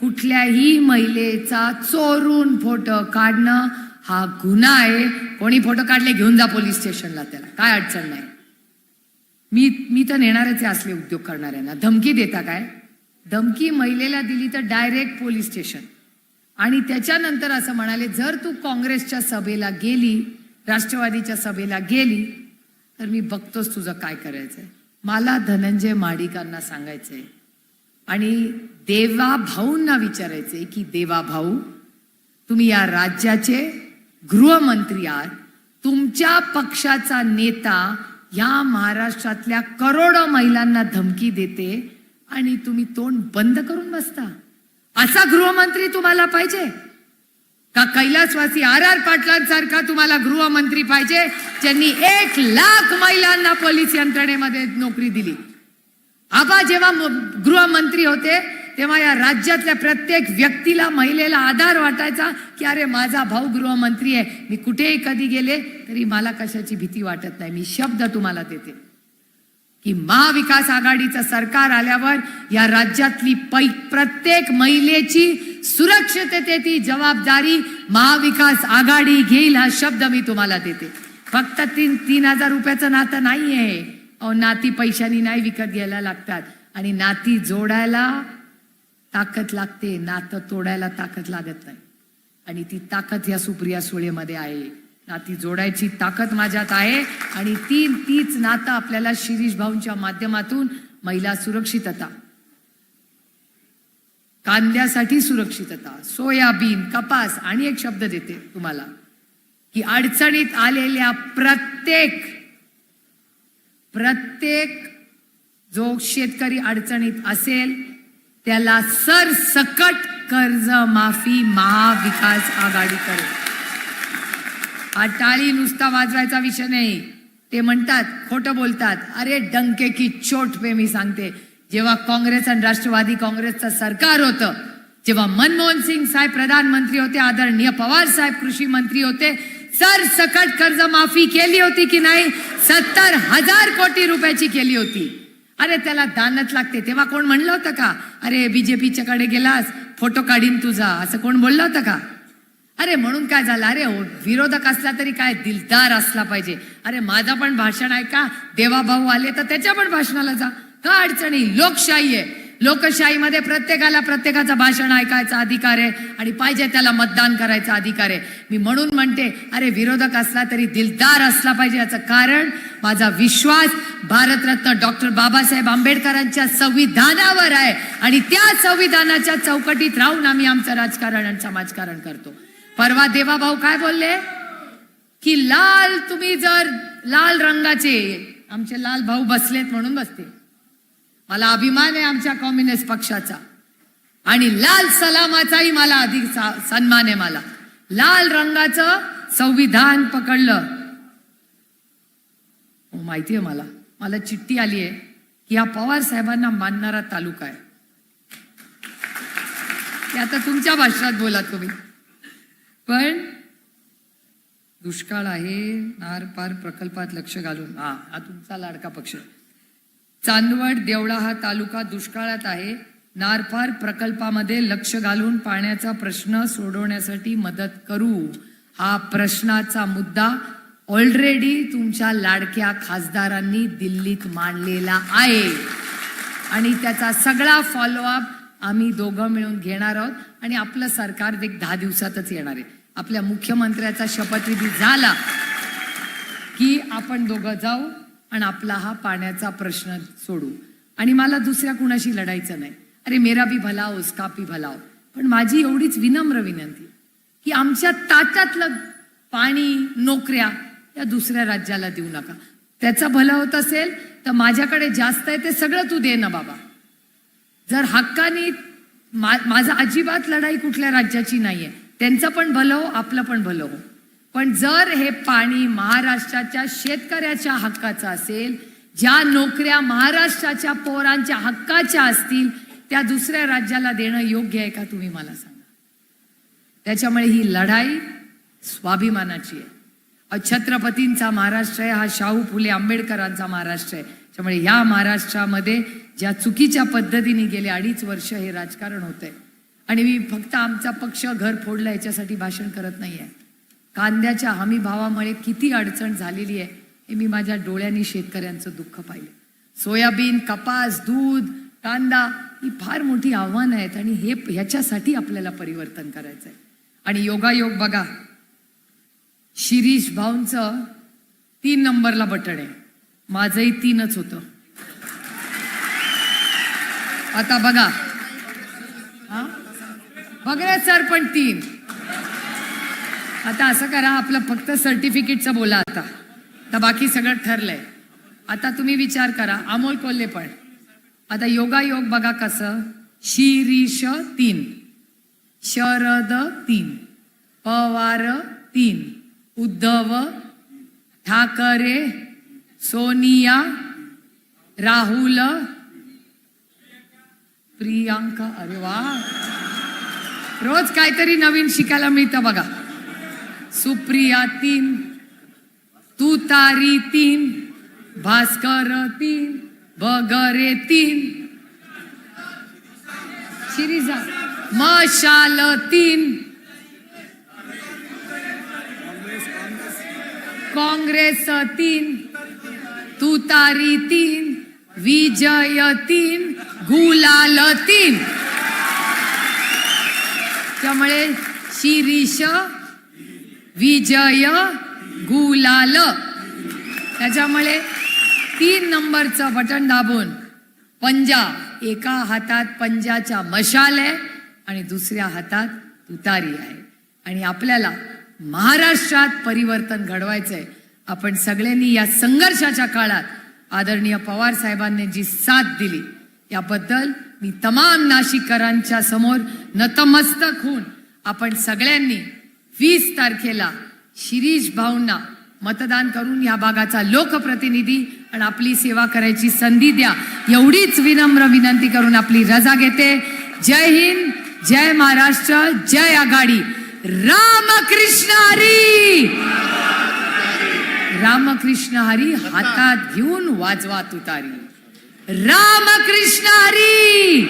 कुठल्याही महिलेचा चोरून फोटो काढणं हा गुन्हा आहे. कोणी फोटो काढले घेऊन जा पोलीस स्टेशनला त्याला. काय अडचण नाही. मी मी तर नेणारच आहे असले उद्योग करणाऱ्यांना. धमकी देता काय? धमकी महिलेला दिली तर डायरेक्ट पोलीस स्टेशन. आणि त्याच्यानंतर असं म्हणाले जर तू काँग्रेसच्या सभेला गेली राष्ट्रवादीच्या सभेला गेली तर मी बघतोच तुझं काय करायचंय. मला धनंजय माडिकांना सांगायचंय आणि देवा भाऊंना विचारायचे की देवा भाऊ तुम्ही या राज्याचे गृहमंत्री आहात. तुमच्या पक्षाचा नेता या महाराष्ट्रातल्या करोडो महिलांना धमकी देते आणि तुम्ही तोंड बंद करून बसता. असा गृहमंत्री तुम्हाला पाहिजे? का कैलासवासी आर आर पाटलांसारखा तुम्हाला गृहमंत्री पाहिजे? ज्यांनी एक लाख महिलांना पोलीस यंत्रणेमध्ये नोकरी दिली. आबा जेव्हा म- गृहमंत्री होते तेव्हा या राज्यातल्या प्रत्येक व्यक्तीला महिलेला आधार वाटायचा की अरे माझा भाऊ गृहमंत्री आहे. मी कुठेही कधी गेले तरी मला कशाची भीती वाटत नाही. मी शब्द तुम्हाला देते. की महाविकास आघाडीचं सरकार आल्यावर या राज्यातली पै प्रत्येक महिलेची सुरक्षिततेची जबाबदारी महाविकास आघाडी घेईल हा शब्द मी तुम्हाला देते. फक्त तीन तीन हजार रुपयाचं नातं नाही आहे नाती पैशानी नाही विकत घ्यायला लागतात. आणि नाती जोडायला ताकद लागते नातं तोडायला ताकद लागत नाही. आणि ती ताकद या सुप्रिया सुळेमध्ये आहे. नाती जोडायची ताकद माझ्यात आहे आणि ती तीच नातं आपल्याला शिरीष भाऊंच्या माध्यमातून महिला सुरक्षितता कांद्यासाठी सुरक्षितता सोयाबीन कपास आणि एक शब्द देते तुम्हाला की अडचणीत आलेल्या प्रत्येक प्रत्येक जो शेतकरी अडचणीत असेल त्याला सरसकट कर्ज माफी महाविकास आघाडी करेल. हा टाळी नुसता वाजवायचा विषय नाही. ते म्हणतात खोटं बोलतात. अरे डंके की चोट पे मी सांगते. जेव्हा काँग्रेस आणि राष्ट्रवादी काँग्रेसचं सरकार होतं जेव्हा मनमोहन सिंग साहेब प्रधानमंत्री होते आदरणीय पवार साहेब कृषी मंत्री होते सर सकट कर्जमाफी केली होती की नाही? सत्तर हजार कोटी रुपयाची केली होती. अरे त्याला दानत लागते. तेव्हा कोण म्हणलं होतं का? अरे बीजेपीच्या कडे गेलास फोटो काढीन तुझा असं कोण बोललं होतं का? अरे म्हणून काय झालं? अरे हो, विरोधक असला तरी काय? दिलदार असला पाहिजे. अरे माझं पण भाषण ऐका. देवाभाऊ आले तर त्याच्या पण भाषणाला जा. का अडचणी लोकशाही आहे. लोकशाहीमध्ये प्रत्येकाला प्रत्येकाचं भाषण ऐकायचा अधिकार आहे आणि पाहिजे त्याला मतदान करायचा अधिकार आहे. मी म्हणून म्हणते अरे विरोधक असला तरी दिलदार असला पाहिजे याचं कारण माझा विश्वास भारतरत्न डॉक्टर बाबासाहेब आंबेडकरांच्या संविधानावर आहे. आणि त्या संविधानाच्या चौकटीत राहून आम्ही आमचं राजकारण आणि समाजकारण करतो. परवा देवाभाऊ काय बोलले? की लाल तुम्ही जर लाल रंगाचे आमचे लाल भाऊ बसलेत म्हणून बसते मला अभिमान आहे आमच्या कम्युनिस्ट पक्षाचा. आणि लाल सलामाचाही मला अधिक सन्मान आहे मला. लाल रंगाचं संविधान पकडलं. हो, माहिती आहे मला. मला चिठ्ठी आली आहे की हा पवार साहेबांना मानणारा तालुका आहे. ते आता तुमच्या भाषणात बोला तुम्ही. पण दुष्काळ आहे नार पार प्रकल्पात लक्ष घालून. हा हा तुमचा लाडका पक्ष चांदवड देवळा हा तालुका दुष्काळात आहे. नारफार प्रकल्पामध्ये लक्ष घालून पाण्याचा प्रश्न सोडवण्यासाठी मदत करू. हा प्रश्नाचा मुद्दा ऑलरेडी तुमच्या लाडक्या खासदारांनी दिल्लीत मांडलेला आहे. आणि त्याचा सगळा फॉलोअप आम्ही दोघं मिळून घेणार आहोत. आणि आपलं सरकार देख दहा दिवसातच येणार आहे. आपल्या मुख्यमंत्र्याचा शपथविधी झाला की आपण दोघं जाऊ. आणि आपला हा पाण्याचा प्रश्न सोडू. आणि मला दुसऱ्या कुणाशी लढायचं नाही. अरे मेरा भी भलाव हो, उसका भी भलाव हो. पण माझी एवढीच विनम्र विनंती की आमच्या ताटातलं पाणी नोकऱ्या या दुसऱ्या राज्याला देऊ नका. त्याचं भलं होत असेल तर माझ्याकडे जास्त आहे ते सगळं तू दे ना बाबा. जर हक्कानी मा, माझा अजिबात लढाई कुठल्या राज्याची नाहीये. त्यांचं पण भलं हो आपलं पण भलं हो. पण जर हे पाणी महाराष्ट्राच्या शेतकऱ्याच्या हक्काचं असेल ज्या नोकऱ्या महाराष्ट्राच्या पोरांच्या हक्काच्या असतील त्या दुसऱ्या राज्याला देणं योग्य आहे का तुम्ही मला सांगा? त्याच्यामुळे ही लढाई स्वाभिमानाची आहे. छत्रपतींचा महाराष्ट्र आहे हा शाहू फुले आंबेडकरांचा महाराष्ट्र आहे. त्यामुळे ह्या महाराष्ट्रामध्ये ज्या चुकीच्या पद्धतीने गेले अडीच वर्ष हे राजकारण होतंय. आणि मी फक्त आमचा पक्ष घर फोडला याच्यासाठी भाषण करत नाही आहे कांद्याच्या हमी भावामुळे किती अडचण झालेली आहे हे मी माझ्या डोळ्यांनी शेतकऱ्यांचं दुःख पाहिलं. सोयाबीन कपास दूध कांदा ही फार मोठी आव्हानं आहेत आणि हे ह्याच्यासाठी आपल्याला परिवर्तन करायचं आहे. आणि योगायोग बघा शिरीष भाऊंचं तीन नंबरला बटण आहे. माझंही तीनच होतं. आता बघा हा? बघा सर पण तीन. आता असं करा आपलं फक्त सर्टिफिकेटचं बोला आता. तर बाकी सगळं ठरलंय. आता तुम्ही विचार करा अमोल कोल्हे पण. आता योगायोग बघा कसं. शिरीष तीन. शरद तीन. पवार तीन. उद्धव ठाकरे. सोनिया. राहुल. प्रियांका अरे वा. रोज काहीतरी नवीन शिकायला मिळतं बघा. सुप्रिया तीन तुतारी तीन भास्कर तीन बगरे तीन शिरीजा मशाल तीन काँग्रेस तीन तुतारी तीन विजय तीन गुलाल तीन त्यामुळे शिरीष विजय गुलाल. त्याच्यामुळे तीन नंबरचं बटन दाबून पंजा एका हातात पंजाच्या मशाल आहे आणि दुसऱ्या हातात तुतारी आहे. आणि आपल्याला महाराष्ट्रात परिवर्तन घडवायचंय. आपण सगळ्यांनी या संघर्षाच्या काळात आदरणीय पवार साहेबांनी जी साथ दिली याबद्दल मी तमाम नाशिककरांच्या समोर नतमस्तक होऊन आपण सगळ्यांनी वीस तारखेला शिरीष भाऊंना मतदान करून या भागाचा लोकप्रतिनिधी आणि आपली सेवा करायची संधी द्या. एवढीच विनम्र विनंती करून आपली रजा घेते. जय हिंद जय महाराष्ट्र जय आघाडी. रामकृष्ण हरी! रामकृष्ण हरी हातात घेऊन वाजवा तुतारी. रामकृष्ण हरी!